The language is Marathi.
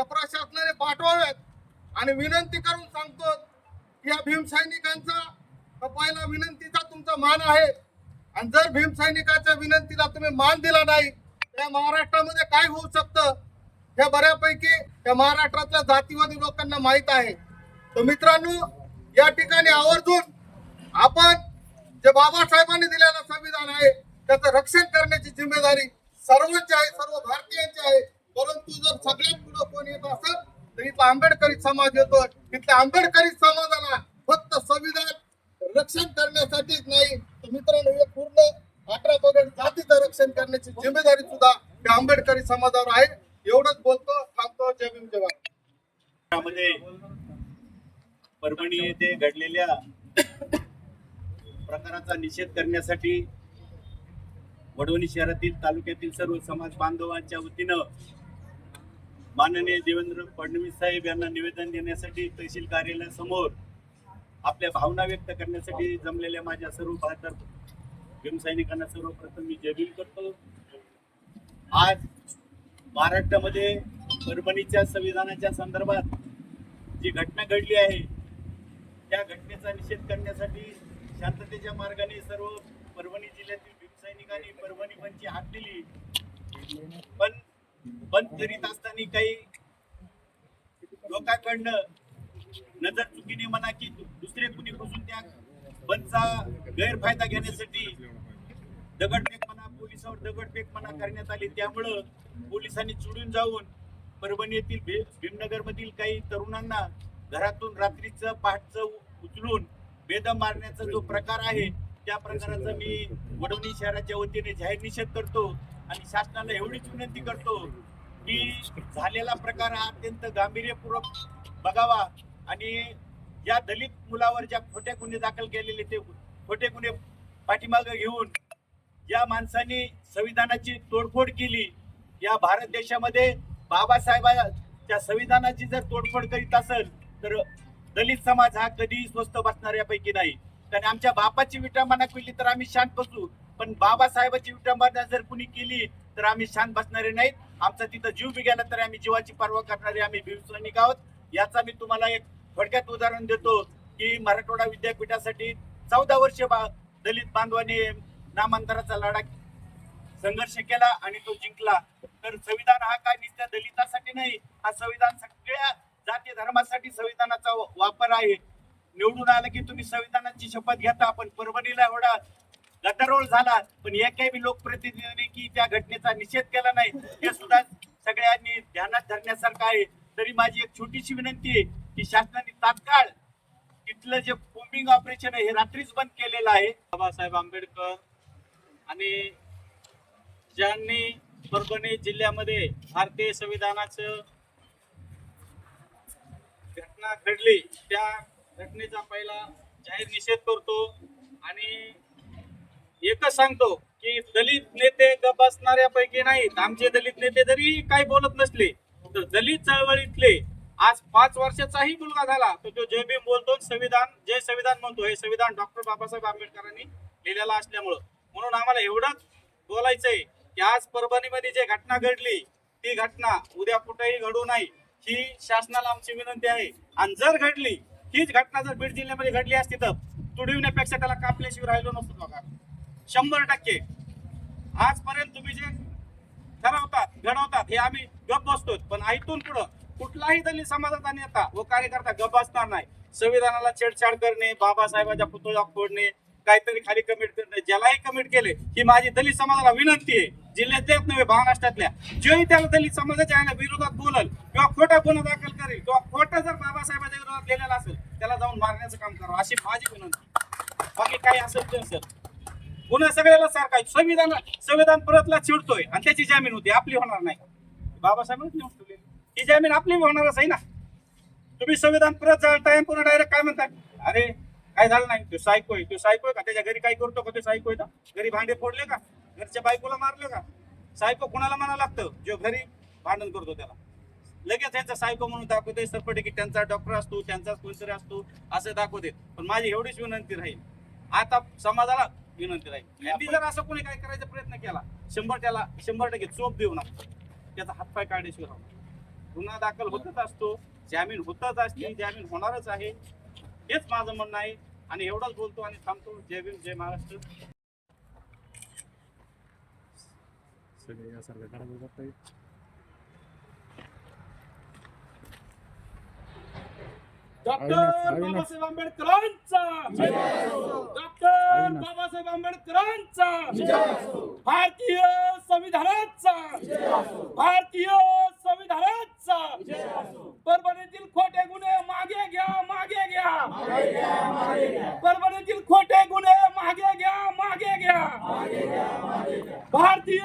या प्रशासनाने पाठवाव्यात. आणि विनंती करून सांगतो की या भीमसैनिकांचा पहिला विनंतीचा तुमचा मान आहे. आणि जर भीमसैनिकाच्या विनंतीला तुम्ही मान दिला नाही तर महाराष्ट्रामध्ये काय होऊ शकतं? हे बऱ्यापैकी या महाराष्ट्रातल्या जातीवादी लोकांना माहीत आहे. तर मित्रांनो या ठिकाणी आवर्जून आपण जे बाबासाहेबांनी दिलेलं संविधान आहे त्याचं रक्षण करण्याची जिम्मेदारी सर्वांची आहे सर्व भारतीयांची आहे. परंतु जर सगळ्यात पुढे कोण येत असेल तर इथला आंबेडकरी समाज येतो. इथल्या आंबेडकरी समाजाला फक्त संविधान रक्षण करण्यासाठीच नाही तर मित्रांनो हे पूर्ण अठरा पगड जातीचं रक्षण करण्याची जिम्मेदारी सुद्धा त्या आंबेडकरी समाजावर आहे. एवढंच बोलतो थांबतो जय भीम जवान त्यामध्ये परभणी येथे घडलेल्या प्रकाराचा निषेध करण्यासाठी वडवणी शहरातील तालुक्यातील सर्व समाज बांधवांच्या वतीनं माननीय देवेंद्र फडणवीस साहेब यांना निवेदन देण्यासाठी तहसील कार्यालयासमोर आपल्या भावना व्यक्त करण्यासाठी जमलेल्या माझ्या सर्व बहात्तर भीमसैनिकांना सर्वप्रथम मी जयबील करतो. आज महाराष्ट्रामध्ये परभणीच्या संविधानाच्या संदर्भात जी घटना घडली आहे त्या घटनेचा निषेध करण्यासाठी शांततेच्या मार्गाने सर्व परभणी जिल्ह्यातील भीमसैनिकांनी परभणी पंची हात दिली पण बंद करीत असताना काही लोकांकडनं नजर चुकीने म्हणा की दुसरे कुणी घुसून त्या बंदचा गैरफायदा घेण्यासाठी दगडफेक म्हणा पोलिसावर दगडफेक म्हणा करण्यात आली. त्यामुळं पोलिसांनी चुडून जाऊन परभणी येथील भीमनगर मधील काही तरुणांना घरातून रात्रीचं पहाटचं उचलून बेदम मारण्याचा जो प्रकार आहे त्या प्रकाराचा मी वडवणी शहराच्या वतीने जाहीर निषेध करतो आणि शासनाला एवढीच विनंती करतो की झालेला प्रकार हा अत्यंत गांभीर्यपूर्वक बघावा. आणि या दलित मुलावर ज्या खोट्या गुन्हे दाखल केलेले ते खोटे गुन्हे पाठीमागे घेऊन या माणसाने संविधानाची तोडफोड केली. या भारत देशामध्ये बाबासाहेबांच्या संविधानाची जर तोडफोड करीत असेल तर दलित समाज हा कधीही स्वस्त बसणाऱ्यापैकी नाही. कारण आमच्या बापाची विटंबना केली तर आम्ही शांत बसू. पण बाबासाहेबाची विटंबना जर कुणी केली तर आम्ही शांत बसणारे नाहीत. आमचा तिथं जीव बी गेला तर आम्ही जीवाची पर्वा करणारे आम्ही भीमसैनिक आहोत याचा मी तुम्हाला एक थोडक्यात उदाहरण देतो की मराठवाडा विद्यापीठासाठी चौदा वर्ष बा दलित बांधवांनी नामांतराचा लढा संघर्ष केला आणि तो जिंकला. तर संविधान हा काय नुसत्या दलितासाठी नाही हा संविधान सगळ्या जाती धर्मासाठी संविधानाचा वापर आहे. निवडून आलं की तुम्ही संविधानाची शपथ घेता पण परभणीला एवढा गदारोळ झाला. पण एकही बी लोकप्रतिनिधीने की त्या घटनेचा निषेध केला नाही. हे सुद्धा सगळ्यांनी ध्यानात धरण्यासारखं आहे. तरी माझी एक छोटीशी विनंती आहे की शासनाने तात्काळ तिथलं जे बोम्बिंग ऑपरेशन आहे हे रात्रीच बंद केलेलं आहे. बाबासाहेब आंबेडकर आणि ज्यांनी परभणी जिल्ह्यामध्ये भारतीय संविधानाचं घटना घडली त्या घटनेचा पहिला जाहीर निषेध करतो आणि एकच सांगतो की दलित नेते गप बसणाऱ्यापैकी नाहीत. आमचे दलित नेते जरी काही बोलत नसले तर दलित चळवळीतले आज पाच वर्षाचाही मुलगा झाला. तर तो जय भीम बोलतो संविधान जे संविधान म्हणतो. हे संविधान डॉक्टर बाबासाहेब आंबेडकरांनी लिहिलेलं असल्यामुळं. म्हणून आम्हाला एवढंच बोलायचंय की आज परभणीमध्ये जे घटना घडली ती घटना उद्या कुठेही घडू नाही ही शासनाला आमची विनंती आहे. आणि जर घडली हीच घटना जर बीड जिल्ह्यामध्ये घडली असती तर तुडविण्यापेक्षा त्याला कापल्याशिवाय राहिलो नसतो बघा. शंभर टक्के. आजपर्यंत तुम्ही जे ठरवतात घडवतात हे आम्ही गप बसतो पण ऐकून पुढं कुठलाही दलित समाजाचा नेता व कार्यकर्ता गप बसणार नाही. संविधानाला छेडछाड करणे बाबासाहेबांच्या पुतळा फोडणे काहीतरी खाली कमिट करणे ज्यालाही कमिट केले ही माझी दलित समाजाला विनंती आहे. जिल्ह्यातल्याच नव्हे महाराष्ट्रातल्या. जेही त्याला दलित समाजाच्या आहे ना विरोधात बोलल किंवा खोटा गुन्हा दाखल करेल किंवा खोटा जर बाबासाहेबांच्या विरोधात लिहिलेला असेल त्याला जाऊन मारण्याचं काम करावं अशी माझी विनंती बाकी काही असेल ते असेल पुन्हा सगळ्याला सारखा आहे. संविधान संविधान परतला चिडतोय आणि त्याची जामीन होती. आपली होणार नाही. बाबासाहेबांनी नेऊन ठेवलेली ही जामीन आपली होणारच आहे ना. तुम्ही संविधान परत जाळताय पुन्हा डायरेक्ट काय म्हणताय अरे काय झालं नाही? तो सायको आहे. तो सायको आहे का? त्याच्या घरी काय करतो का तो सायको आहे का? घरी भांडे फोडले का? घरच्या बायकोला मारले का? सायको कुणाला म्हणावं लागतं? जो घरी भांडण करतो त्याला. लगेच त्यांचा सायको म्हणून दाखवते सरपटे की त्यांचा डॉक्टर असतो त्यांचाच कोणतरी असतो असं दाखवते पण माझी एवढीच विनंती राहील. आता समाजाला विनंती राहील. यांनी जर असं कोणी काय करायचा प्रयत्न केला शंभर त्याला शंभर टक्के चोप देऊ नका. त्याचा हातपाय राहणार नाही. गुन्हा दाखल होतच असतो जामीन होतच असते जामीन होणारच आहे. हेच माझं म्हणणं आहे. आणि एवढंच बोलतो आणि थांबतो. जय भीम जय महाराष्ट्र. डॉक्टर बाबासाहेब आंबेडकरांचा! डॉक्टर बाबासाहेब आंबेडकरांचा. भारतीय संविधानाचा. भारतीय संविधानाचा. परभणीतील खोटे गुन्हे मागे घ्या मागे घ्या. परभणीतील खोटे गुन्हे मागे घ्या मागे घ्या. भारतीय